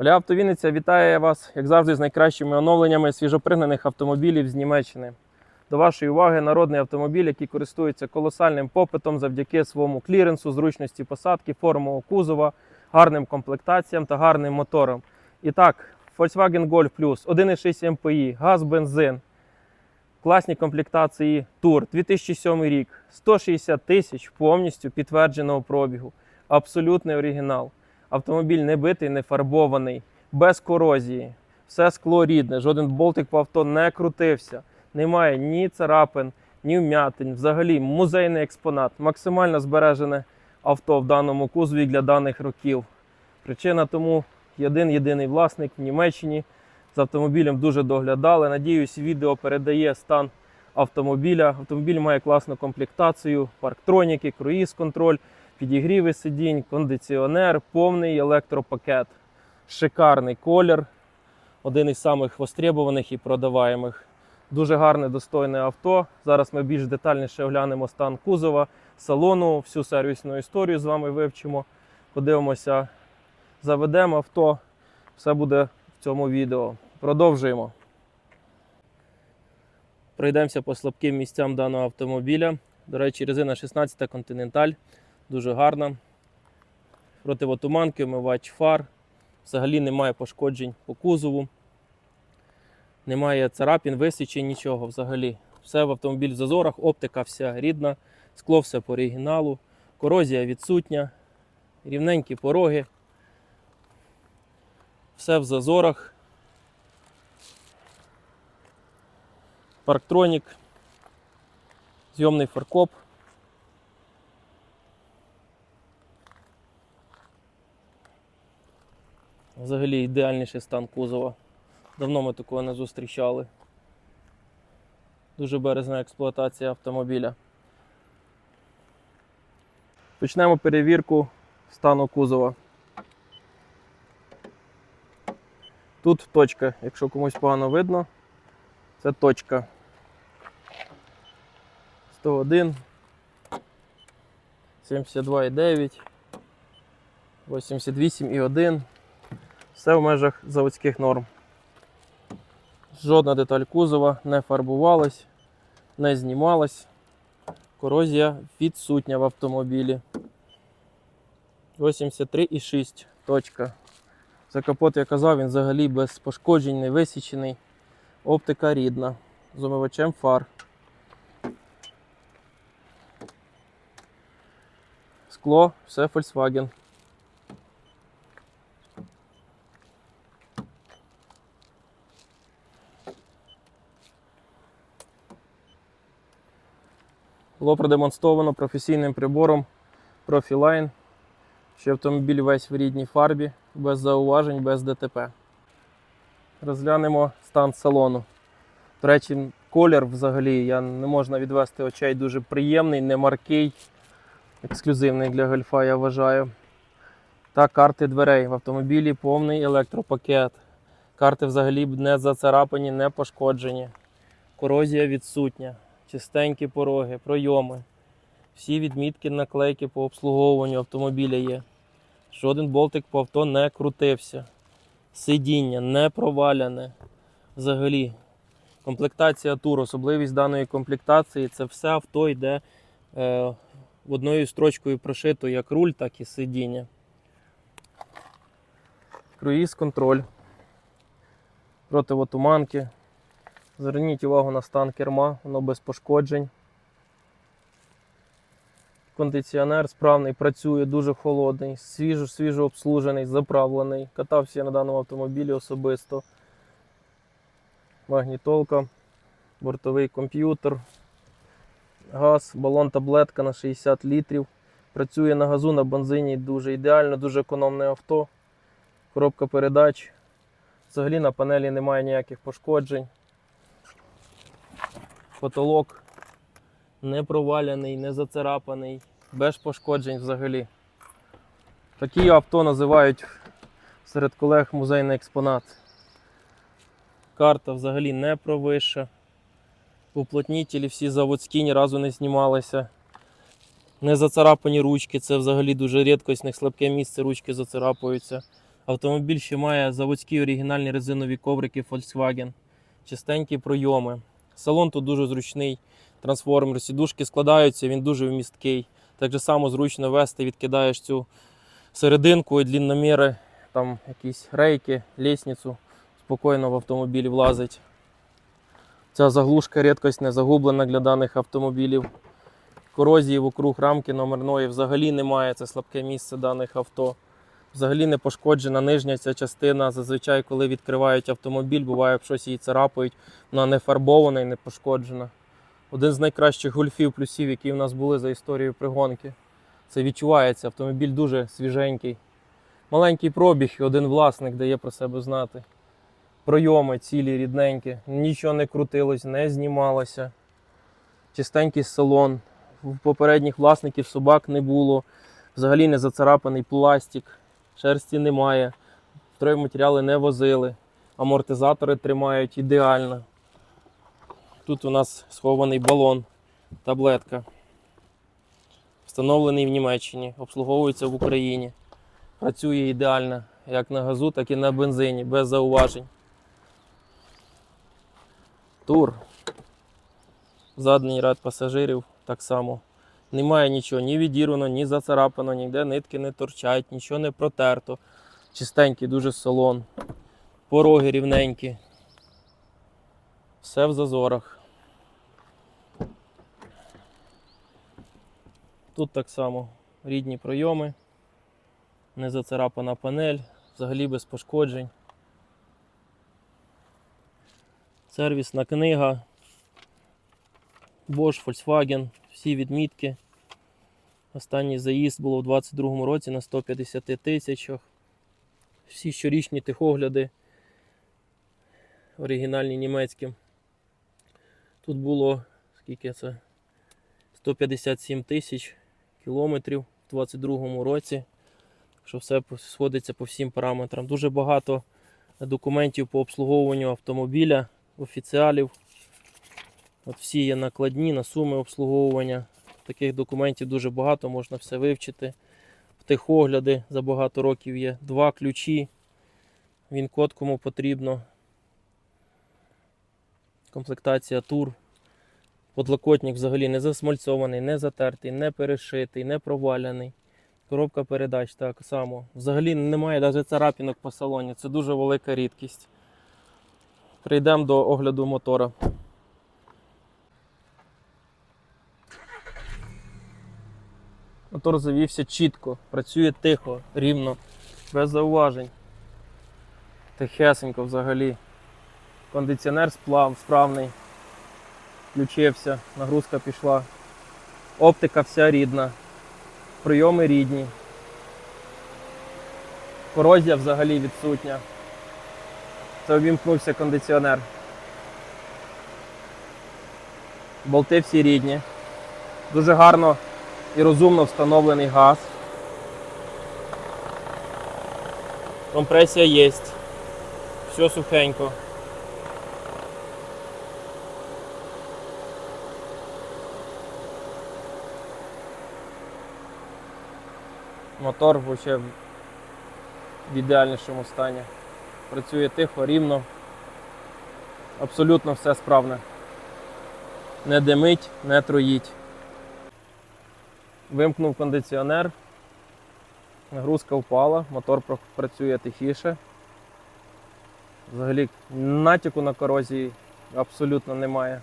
Оля Автовінниця вітає вас, як завжди, з найкращими оновленнями свіжопригнаних автомобілів з Німеччини. До вашої уваги народний автомобіль, який користується колосальним попитом завдяки своєму кліренсу, зручності посадки, формового кузова, гарним комплектаціям та гарним мотором. І так, Volkswagen Golf Plus, 1,6 MPI, газ, бензин, класні комплектації Тур, 2007 рік, 160 тисяч повністю підтвердженого пробігу. Абсолютний оригінал. Автомобіль не битий, не фарбований, без корозії. Все скло рідне, жоден болтик по авто не крутився. Немає ні царапин, ні вмятин. Взагалі музейний експонат. Максимально збережене авто в даному кузові для даних років. Причина тому один єдиний власник в Німеччині з автомобілем дуже доглядали. Надіюсь, відео передає стан автомобіля. Автомобіль має класну комплектацію, парктроніки, круїз-контроль, підігріви сидінь, кондиціонер, повний електропакет. Шикарний колір, один із самих востребованих і продаваємих. Дуже гарне, достойне авто. Зараз ми більш детальніше оглянемо стан кузова, салону, всю сервісну історію з вами вивчимо. Подивимося, заведемо авто. Все буде в цьому відео. Продовжуємо. Пройдемося по слабким місцям даного автомобіля. До речі, резина 16 Continental, дуже гарна. Противотуманки, омивач фар. Взагалі немає пошкоджень по кузову. Немає царапін, висічень, нічого взагалі. Все в автомобіль в зазорах, оптика вся рідна, скло все по оригіналу, корозія відсутня, рівненькі пороги. Все в зазорах. Парктронік, зйомний фаркоп. Взагалі ідеальніший стан кузова. Давно ми такого не зустрічали. Дуже бережна експлуатація автомобіля. Почнемо перевірку стану кузова. Тут точка, якщо комусь погано видно, це точка. 101, 72,9, 88,1. Все в межах заводських норм. Жодна деталь кузова не фарбувалась, не знімалась. Корозія відсутня в автомобілі. 83,6 точка. За капот я казав, він взагалі без пошкоджень, не висічений. Оптика рідна. З омивачем фар. Скло, все Volkswagen. Було продемонстровано професійним прибором Profiline, що автомобіль весь в рідній фарбі, без зауважень, без ДТП. Розглянемо стан салону. До речі, колір взагалі я не можна відвести очей дуже приємний, не маркий, ексклюзивний для гольфа, я вважаю. Та карти дверей. В автомобілі повний електропакет. Карти взагалі не зацарапані, не пошкоджені. Корозія відсутня чистенькі пороги, пройоми. Всі відмітки наклейки по обслуговуванню автомобіля є. Жоден болтик по авто не крутився. Сидіння не проваляне. Взагалі. Комплектація тур, особливість даної комплектації це все авто йде е, одною строчкою прошито як руль, так і сидіння. Круїз контроль. Противотуманки. Зверніть увагу на стан керма, воно без пошкоджень. Кондиціонер справний, працює, дуже холодний, свіжо, свіжо обслужений, заправлений. Катався я на даному автомобілі особисто. Магнітолка, бортовий комп'ютер, газ, балон таблетка на 60 літрів. Працює на газу, на бензині дуже ідеально, дуже економне авто. Коробка передач. Взагалі на панелі немає ніяких пошкоджень потолок не проваляний, не зацарапаний, без пошкоджень взагалі. Такі авто називають серед колег музейний експонат. Карта взагалі не провища. Уплотнітелі всі заводські ні разу не знімалися. Не зацарапані ручки, це взагалі дуже рідкісне, слабке місце, ручки зацарапуються. Автомобіль ще має заводські оригінальні резинові коврики Volkswagen, чистенькі пройоми. Салон тут дуже зручний, трансформер, сідушки складаються, він дуже вмісткий. Так же само зручно вести, відкидаєш цю серединку і длинноміри, там якісь рейки, лісницю, спокійно в автомобіль влазить. Ця заглушка рідкость не загублена для даних автомобілів. Корозії вокруг рамки номерної взагалі немає. Це слабке місце даних авто. Взагалі не пошкоджена нижня ця частина. Зазвичай, коли відкривають автомобіль, буває, щось її царапають, вона не фарбована і не пошкоджена. Один з найкращих гольфів плюсів, які в нас були за історією пригонки. Це відчувається. Автомобіль дуже свіженький. Маленький пробіг і один власник дає про себе знати. Пройоми цілі, рідненькі, нічого не крутилось, не знімалося. Чистенький салон. В попередніх власників собак не було. Взагалі не зацарапаний пластик, шерсті немає, стройматеріали не возили, амортизатори тримають ідеально. Тут у нас схований балон, таблетка. Встановлений в Німеччині, обслуговується в Україні. Працює ідеально як на газу, так і на бензині, без зауважень. Тур. Задній ряд пасажирів так само. Немає нічого, ні відірвано, ні зацарапано, ніде нитки не торчать, нічого не протерто. Чистенький, дуже салон. Пороги рівненькі. Все в зазорах. Тут так само рідні пройоми, не зацарапана панель, взагалі без пошкоджень. Сервісна книга. Bosch, Volkswagen, всі відмітки. Останній заїзд було в 2022 році на 150 тисячах. Всі щорічні техогляди оригінальні німецькі. Тут було скільки це? 157 тисяч кілометрів в 2022 році. Що все сходиться по всім параметрам. Дуже багато документів по обслуговуванню автомобіля, офіціалів. От всі є накладні на суми обслуговування. Таких документів дуже багато, можна все вивчити. В техогляди за багато років є два ключі. Він код кому потрібно. Комплектація тур. Подлокотник взагалі не засмальцований, не затертий, не перешитий, не проваляний. Коробка передач так само. Взагалі немає навіть царапінок по салоні. Це дуже велика рідкість. Прийдемо до огляду мотора. Мотор завівся чітко, працює тихо, рівно, без зауважень. Тихесенько взагалі. Кондиціонер сплав, справний. Включився, нагрузка пішла. Оптика вся рідна. Прийоми рідні. Корозія взагалі відсутня. Це увімкнувся кондиціонер. Болти всі рідні. Дуже гарно і розумно встановлений газ. Компресія є. Все сухенько. Мотор взагалі в ідеальнішому стані. Працює тихо, рівно. Абсолютно все справне. Не димить, не троїть. Вимкнув кондиціонер, нагрузка впала, мотор працює тихіше. Взагалі натяку на корозії абсолютно немає.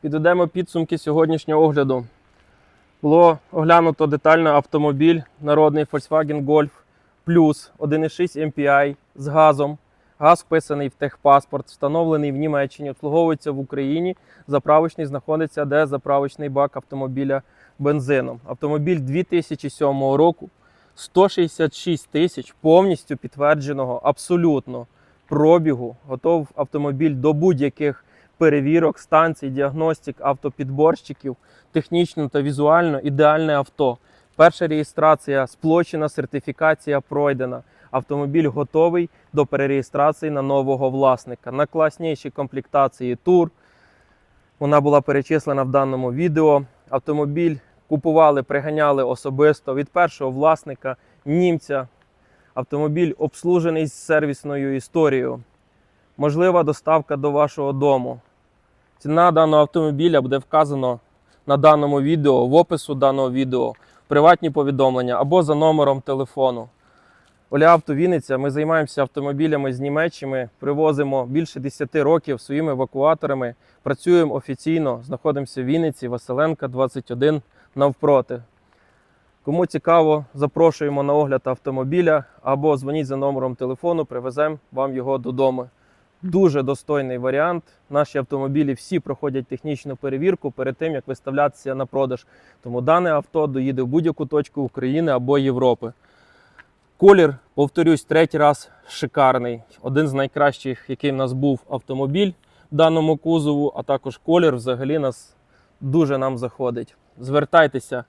Підведемо підсумки сьогоднішнього огляду. Було оглянуто детально автомобіль народний Volkswagen Golf Plus 1.6 MPI з газом. Газ вписаний в техпаспорт, встановлений в Німеччині, обслуговується в Україні. Заправочний знаходиться, де заправочний бак автомобіля бензином. Автомобіль 2007 року, 166 тисяч повністю підтвердженого абсолютно пробігу. Готов автомобіль до будь-яких перевірок, станцій, діагностик, автопідборщиків, технічно та візуально ідеальне авто. Перша реєстрація сплочена, сертифікація пройдена. Автомобіль готовий до перереєстрації на нового власника. На класнішій комплектації тур. Вона була перечислена в даному відео. Автомобіль купували, приганяли особисто від першого власника, німця. Автомобіль обслужений з сервісною історією. Можлива доставка до вашого дому. Ціна даного автомобіля буде вказано на даному відео, в опису даного відео, приватні повідомлення або за номером телефону. Оля Авто Вінниця, ми займаємося автомобілями з Німеччини, привозимо більше 10 років своїми евакуаторами, працюємо офіційно, знаходимося в Вінниці, Василенка, 21 навпроти. Кому цікаво, запрошуємо на огляд автомобіля або дзвоніть за номером телефону, привеземо вам його додому. Дуже достойний варіант. Наші автомобілі всі проходять технічну перевірку перед тим, як виставлятися на продаж. Тому дане авто доїде в будь-яку точку України або Європи. Колір, повторюсь, третій раз шикарний. Один з найкращих, який в нас був автомобіль в даному кузову, а також колір взагалі нас дуже нам заходить. Звертайтеся